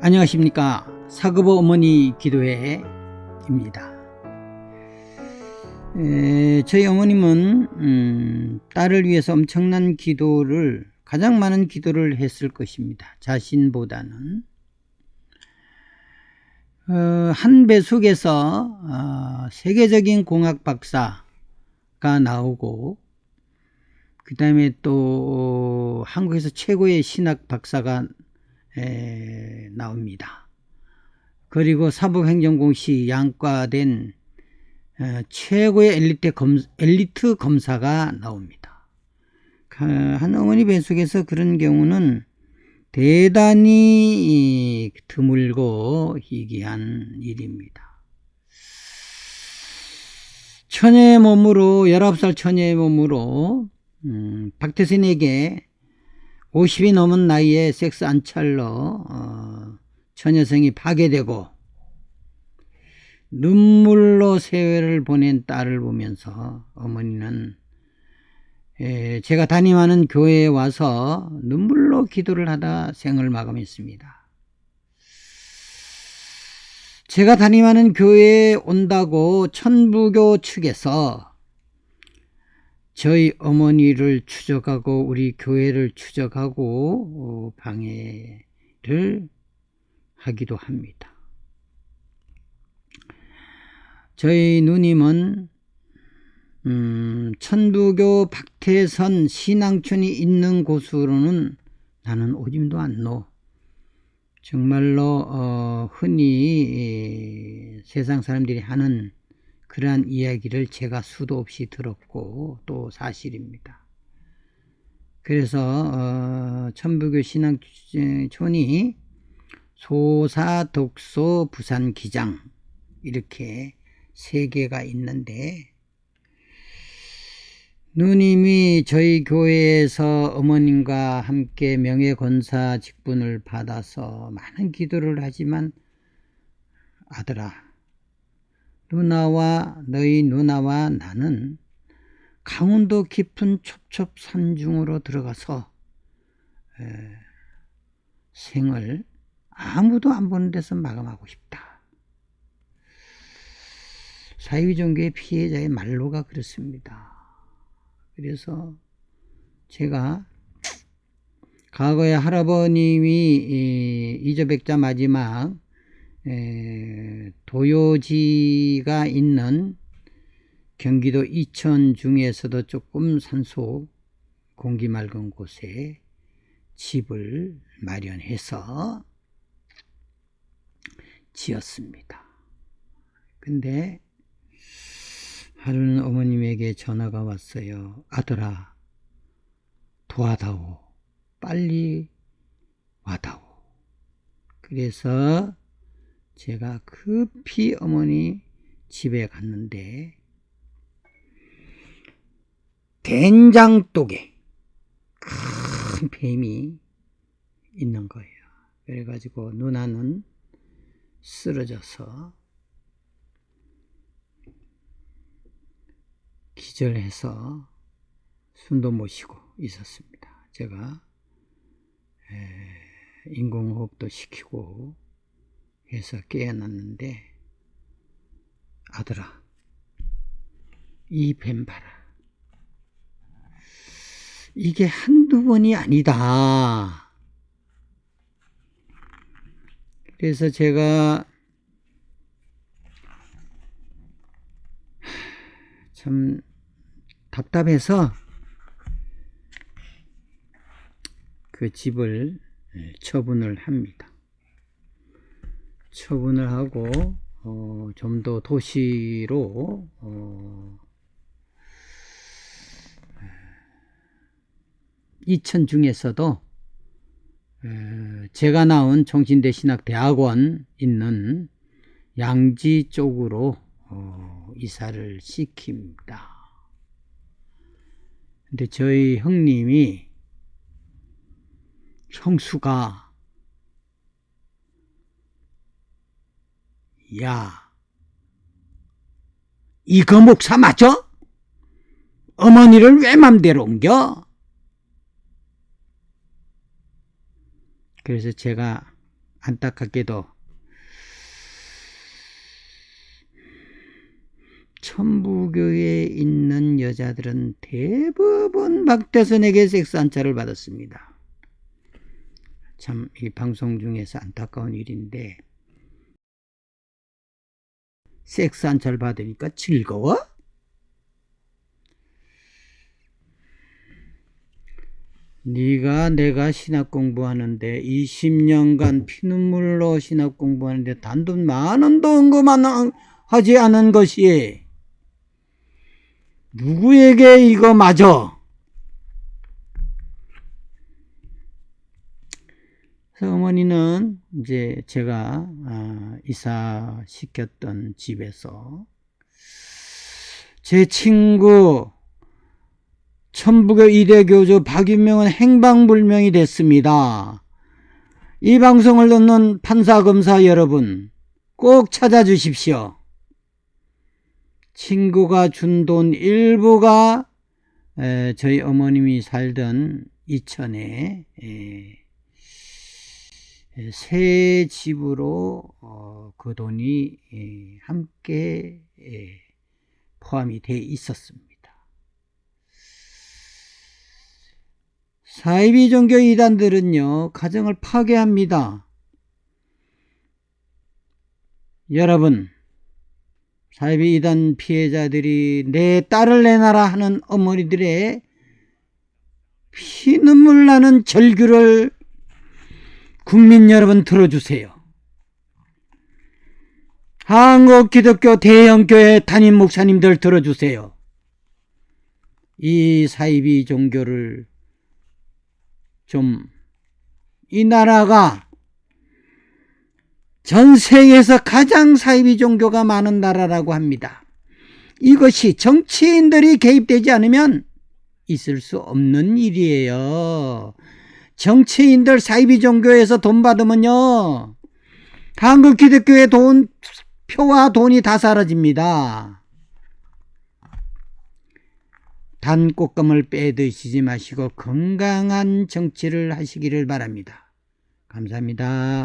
안녕하십니까 사급어 어머니 기도회입니다. 에, 저희 어머님은 음, 딸을 위해서 엄청난 기도를 가장 많은 기도를 했을 것입니다. 자신보다는 어, 한 배속에서 어, 세계적인 공학 박사가 나오고 그 다음에 또 한국에서 최고의 신학 박사가 에, 나옵니다. 그리고 사법행정공시 양과된 에, 최고의 엘리트, 검, 엘리트 검사가 나옵니다. 그, 한 어머니 뱃속에서 그런 경우는 대단히 드물고 희귀한 일입니다. 처녀의 몸으로 19살 처녀의 몸으로 음, 박태순에게 50이 넘은 나이에 섹스 안찰로 어, 처녀성이 파괴되고 눈물로 세월을 보낸 딸을 보면서 어머니는 에, 제가 담임하는 교회에 와서 눈물로 기도를 하다 생을 마감했습니다. 제가 담임하는 교회에 온다고 천부교 측에서 저희 어머니를 추적하고 우리 교회를 추적하고 어, 방해를 하기도 합니다. 저희 누님은 음, 천부교 박태선 신앙촌이 있는 곳으로는 나는 오줌도 안 넣어. 정말로 어, 흔히 세상 사람들이 하는 그러한 이야기를 제가 수도 없이 들었고 또 사실입니다. 그래서 어, 천부교 신앙촌이 소사, 독소, 부산, 기장 이렇게 세 개가 있는데 누님이 저희 교회에서 어머님과 함께 명예권사 직분을 받아서 많은 기도를 하지만 아들아 누나와 너희 누나와 나는 강원도 깊은 첩첩 산중으로 들어가서 에, 생을 아무도 안 보는 데서 마감하고 싶다. 사회종교의 피해자의 말로가 그렇습니다. 그래서 제가 과거에 할아버님이 이저백자 마지막 도요지가 있는 경기도 이천 중에서도 조금 산소 공기 맑은 곳에 집을 마련해서 지었습니다. 근데 하루는 어머님에게 전화가 왔어요. 아들아, 도와다오. 빨리 와다오. 그래서 제가 급히 어머니 집에 갔는데 된장독에 큰 뱀이 있는 거예요. 그래가지고 누나는 쓰러져서 기절해서 숨도 못 쉬고 있었습니다. 제가 인공호흡도 시키고 해서 깨어났는데 아들아 이 뱀 봐라 이게 한두 번이 아니다 그래서 제가 참 답답해서 그 집을 처분을 합니다. 처분을 하고 어, 좀 더 도시로 어, 이천 중에서도 에, 제가 나온 정신대 신학대학원 있는 양지 쪽으로 어, 이사를 시킵니다. 근데 저희 형님이 형수가 야, 이거 목사 맞아? 어머니를 왜 맘대로 옮겨? 그래서 제가 안타깝게도 천부교에 있는 여자들은 대부분 박대선에게 섹스 안차를 받았습니다. 참 이 방송 중에서 안타까운 일인데 섹스 안차를 받으니까 즐거워? 네가 내가 신학 공부하는데 20년간 피눈물로 신학 공부하는데 단돈 만 원도 언급만 하지 않은 것이 누구에게 이거 맞아? 그래서 어머니는 이제 제가 아, 이사 시켰던 집에서 제 친구 천북의 이대 교주 박윤명은 행방불명이 됐습니다. 이 방송을 듣는 판사 검사 여러분 꼭 찾아주십시오. 친구가 준 돈 일부가 에, 저희 어머님이 살던 이천에 새 집으로 어, 그 돈이 에, 함께 에, 포함이 돼 있었습니다. 사이비 종교 이단들은요, 가정을 파괴합니다. 여러분, 사이비 이단 피해자들이 내 딸을 내놔라 하는 어머니들의 피눈물 나는 절규를 국민 여러분 들어주세요. 한국 기독교 대형교회 담임 목사님들 들어주세요. 이 사이비 종교를 좀 이 나라가 전 세계에서 가장 사이비 종교가 많은 나라라고 합니다. 이것이 정치인들이 개입되지 않으면 있을 수 없는 일이에요. 정치인들 사이비 종교에서 돈 받으면요. 한국 기독교의 돈, 표와 돈이 다 사라집니다. 단 꽃감을 빼드시지 마시고 건강한 정치를 하시기를 바랍니다. 감사합니다.